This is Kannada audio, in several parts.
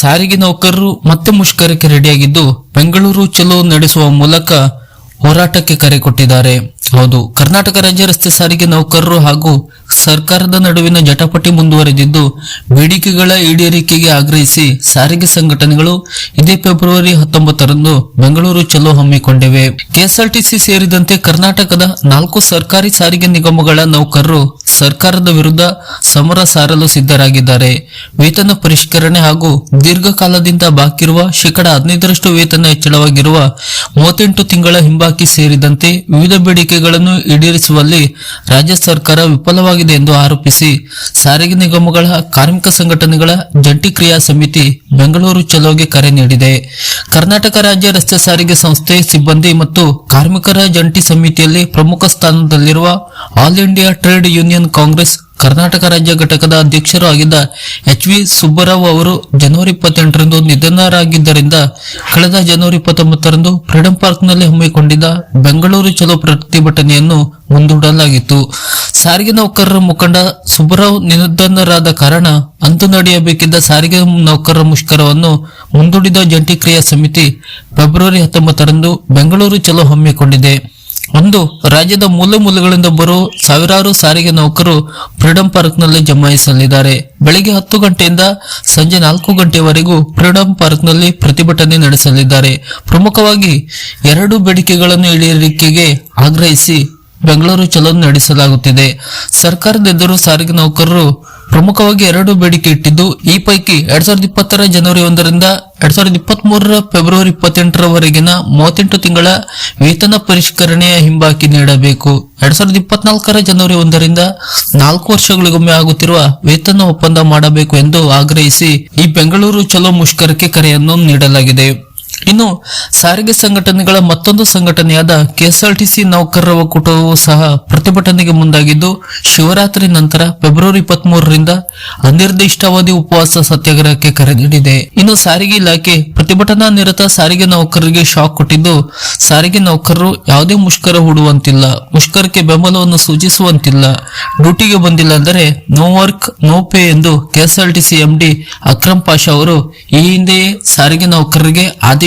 ಸಾರಿಗೆ ನೌಕರರು ಮತ್ತೆ ಮುಷ್ಕರಕ್ಕೆ ರೆಡಿಯಾಗಿದ್ದು ಬೆಂಗಳೂರು ಚಲೋ ನಡೆಸುವ ಮೂಲಕ ಹೋರಾಟಕ್ಕೆ ಕರೆ ಕೊಟ್ಟಿದ್ದಾರೆ. ಹೌದು, ಕರ್ನಾಟಕ ರಾಜ್ಯ ರಸ್ತೆ ಸಾರಿಗೆ ನೌಕರರು ಹಾಗೂ ಸರ್ಕಾರದ ನಡುವಿನ ಜಟಾಪಟಿ ಮುಂದುವರೆದಿದ್ದು, ಬೇಡಿಕೆಗಳ ಈಡೇರಿಕೆಗೆ ಆಗ್ರಹಿಸಿ ಸಾರಿಗೆ ಸಂಘಟನೆಗಳು ಇದೇ ಫೆಬ್ರವರಿ ಹತ್ತೊಂಬತ್ತರಂದು ಬೆಂಗಳೂರು ಚಲೋ ಹಮ್ಮಿಕೊಂಡಿವೆ. ಕೆಎಸ್ಆರ್ಟಿಸಿ ಸೇರಿದಂತೆ ಕರ್ನಾಟಕದ ನಾಲ್ಕು ಸರ್ಕಾರಿ ಸಾರಿಗೆ ನಿಗಮಗಳ ನೌಕರರು ಸರ್ಕಾರದ ವಿರುದ್ಧ ಸಮರ ಸಾರಲು ಸಿದ್ಧರಾಗಿದ್ದಾರೆ. ವೇತನ ಪರಿಷ್ಕರಣೆ ಹಾಗೂ ದೀರ್ಘಕಾಲದಿಂದ ಬಾಕಿರುವ ಶೇಕಡ ಹದಿನೈದರಷ್ಟು ವೇತನ ಹೆಚ್ಚಳವಾಗಿರುವ ಮೂವತ್ತೆಂಟು ತಿಂಗಳ ಹಿಂಬಾಕಿ ಸೇರಿದಂತೆ ವಿವಿಧ ಬೇಡಿಕೆಗಳನ್ನು ಈಡೇರಿಸುವಲ್ಲಿ ರಾಜ್ಯ ಸರ್ಕಾರ ವಿಫಲವಾಗಿದೆ ಎಂದು ಆರೋಪಿಸಿ ಸಾರಿಗೆ ನಿಗಮಗಳ ಕಾರ್ಮಿಕ ಸಂಘಟನೆಗಳ ಜಂಟಿ ಕ್ರಿಯಾ ಸಮಿತಿ ಬೆಂಗಳೂರು ಚಲೋಗೆ ಕರೆ ನೀಡಿದೆ. ಕರ್ನಾಟಕ ರಾಜ್ಯ ರಸ್ತೆ ಸಾರಿಗೆ ಸಂಸ್ಥೆ, ಸಿಬ್ಬಂದಿ ಮತ್ತು ಕಾರ್ಮಿಕರ ಜಂಟಿ ಸಮಿತಿಯಲ್ಲಿ ಪ್ರಮುಖ ಸ್ಥಾನದಲ್ಲಿರುವ all India trade union congress Karnataka ರಾಜ್ಯ ಘಟಕದ ಅಧ್ಯಕ್ಷರು ಆಗಿದ್ದ ಎಚ್ ವಿ ಸುಬ್ಬರಾವ್ ಅವರು ಜನವರಿ ಇಪ್ಪತ್ತೆಂಟರಂದು ನಿಧನರಾಗಿದ್ದರಿಂದ ಕಳೆದ ಜನವರಿ ಇಪ್ಪತ್ತೊಂಬತ್ತರಂದು ಫ್ರೀಡಂ ಪಾರ್ಕ್ನಲ್ಲಿ ಹಮ್ಮಿಕೊಂಡಿದ್ದ ಬೆಂಗಳೂರು ಚಲೋ ಪ್ರತಿಭಟನೆಯನ್ನು ಮುಂದೂಡಲಾಗಿತ್ತು. ಸಾರಿಗೆ ನೌಕರರ ಮುಖಂಡ ಸುಬ್ಬರಾವ್ ನಿಧನರಾದ ಕಾರಣ ಅಂದು ನಡೆಯಬೇಕಿದ್ದ ಸಾರಿಗೆ ನೌಕರರ ಮುಷ್ಕರವನ್ನು ಮುಂದೂಡಿದ ಜಂಟಿ ಕ್ರಿಯಾ ಸಮಿತಿ ಫೆಬ್ರವರಿ ಹತ್ತೊಂಬತ್ತರಂದು ಬೆಂಗಳೂರು ಚಲೋ ಹಮ್ಮಿಕೊಂಡಿದೆ. ಒಂದು ರಾಜ್ಯದ ಮೂಲೆ ಮೂಲೆಗಳಿಂದ ಬರೋ ಸಾವಿರಾರು ಸಾರಿಗೆ ನೌಕರು ಫ್ರೀಡಂ ಪಾರ್ಕ್ನಲ್ಲಿ ಜಮಾಯಿಸಲಿದ್ದಾರೆ. ಬೆಳಿಗ್ಗೆ ಹತ್ತು ಗಂಟೆಯಿಂದ ಸಂಜೆ ನಾಲ್ಕು ಗಂಟೆವರೆಗೂ ಫ್ರೀಡಂ ಪಾರ್ಕ್ನಲ್ಲಿ ಪ್ರತಿಭಟನೆ ನಡೆಸಲಿದ್ದಾರೆ. ಪ್ರಮುಖವಾಗಿ ಎರಡು ಬೇಡಿಕೆಗಳನ್ನು ಈಡೇರಿಕೆಗೆ ಆಗ್ರಹಿಸಿ ಬೆಂಗಳೂರು ಚಲೋ ನಡೆಸಲಾಗುತ್ತಿದೆ. ಸರ್ಕಾರದ ಎದುರು ಸಾರಿಗೆ ನೌಕರರು ಪ್ರಮುಖವಾಗಿ ಎರಡು ಬೇಡಿಕೆ ಇಟ್ಟಿದ್ದು, ಈ ಪೈಕಿ ಎರಡ್ ಸಾವಿರದ ಇಪ್ಪತ್ತರ ಜನವರಿ ಒಂದರಿಂದ ಎರಡ್ ಸಾವಿರದ ಇಪ್ಪತ್ತ್ ಮೂರರ ಫೆಬ್ರವರಿ ಇಪ್ಪತ್ತೆಂಟರವರೆಗಿನ ಮೂವತ್ತೆಂಟು ತಿಂಗಳ ವೇತನ ಪರಿಷ್ಕರಣೆಯ ಹಿಂಬಾಕಿ ನೀಡಬೇಕು. ಎರಡ್ ಸಾವಿರದ ಇಪ್ಪತ್ನಾಲ್ಕರ ಜನವರಿ ಒಂದರಿಂದ ನಾಲ್ಕು ವರ್ಷಗಳಿಗೊಮ್ಮೆ ಆಗುತ್ತಿರುವ ವೇತನ ಒಪ್ಪಂದ ಮಾಡಬೇಕು ಎಂದು ಆಗ್ರಹಿಸಿ ಈ ಬೆಂಗಳೂರು ಚಲೋ ಮುಷ್ಕರಕ್ಕೆ ಕರೆಯನ್ನು ನೀಡಲಾಗಿದೆ. ಇನ್ನು ಸಾರಿಗೆ ಸಂಘಟನೆಗಳ ಮತ್ತೊಂದು ಸಂಘಟನೆಯಾದ ಕೆಎಸ್ಆರ್ಟಿಸಿ ನೌಕರರ ಒಕ್ಕೂಟವು ಸಹ ಪ್ರತಿಭಟನೆಗೆ ಮುಂದಾಗಿದ್ದು, ಶಿವರಾತ್ರಿ ನಂತರ ಫೆಬ್ರವರಿ ಇಪ್ಪತ್ತ್ ಮೂರರಿಂದ ಅನಿರ್ದಿಷ್ಟಾವಧಿ ಉಪವಾಸ ಸತ್ಯಾಗ್ರಹಕ್ಕೆ ಕರೆ ನೀಡಿದೆ. ಇನ್ನು ಸಾರಿಗೆ ಇಲಾಖೆ ಪ್ರತಿಭಟನಾ ನಿರತ ಸಾರಿಗೆ ನೌಕರರಿಗೆ ಶಾಕ್ ಕೊಟ್ಟಿದ್ದು, ಸಾರಿಗೆ ನೌಕರರು ಯಾವುದೇ ಮುಷ್ಕರ ಹೂಡುವಂತಿಲ್ಲ, ಮುಷ್ಕರಕ್ಕೆ ಬೆಂಬಲವನ್ನು ಸೂಚಿಸುವಂತಿಲ್ಲ, ಡ್ಯೂಟಿಗೆ ಬಂದಿಲ್ಲ ಅಂದರೆ ನೋ ವರ್ಕ್, ನೋ ಪೇ ಎಂದು ಕೆಎಸ್ಆರ್ಟಿಸಿ ಎಂಡಿ ಅಕ್ರಮ್ ಪಾಷಾ ಅವರು ಈ ಹಿಂದೆಯೇ ಸಾರಿಗೆ ನೌಕರರಿಗೆ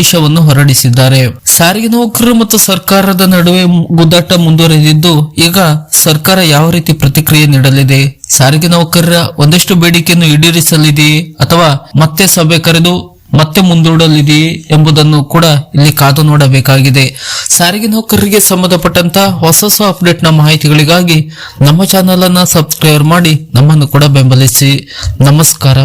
ಆದೇಶವನ್ನು ಹೊರಡಿಸಿದ್ದಾರೆ. ಸಾರಿಗೆ ನೌಕರರು ಮತ್ತು ಸರ್ಕಾರದ ನಡುವೆ ಗುದ್ದಾಟ ಮುಂದುವರೆದಿದ್ದು, ಈಗ ಸರ್ಕಾರ ಯಾವ ರೀತಿ ಪ್ರತಿಕ್ರಿಯೆ ನೀಡಲಿದೆ? ಸಾರಿಗೆ ನೌಕರರ ಒಂದಷ್ಟು ಬೇಡಿಕೆಯನ್ನು ಈಡೇರಿಸಲಿದೆಯೇ ಅಥವಾ ಮತ್ತೆ ಸಭೆ ಕರೆದು ಮತ್ತೆ ಮುಂದೂಡಲಿದೆಯೇ ಎಂಬುದನ್ನು ಕೂಡ ಇಲ್ಲಿ ಕಾದು ನೋಡಬೇಕಾಗಿದೆ. ಸಾರಿಗೆ ನೌಕರರಿಗೆ ಸಂಬಂಧಪಟ್ಟಂತ ಹೊಸ ಹೊಸ ಅಪ್ಡೇಟ್ನ ಮಾಹಿತಿಗಳಿಗಾಗಿ ನಮ್ಮ ಚಾನೆಲ್ ಅನ್ನ ಸಬ್ಸ್ಕ್ರೈಬ್ ಮಾಡಿ ನಮ್ಮನ್ನು ಕೂಡ ಬೆಂಬಲಿಸಿ. ನಮಸ್ಕಾರ.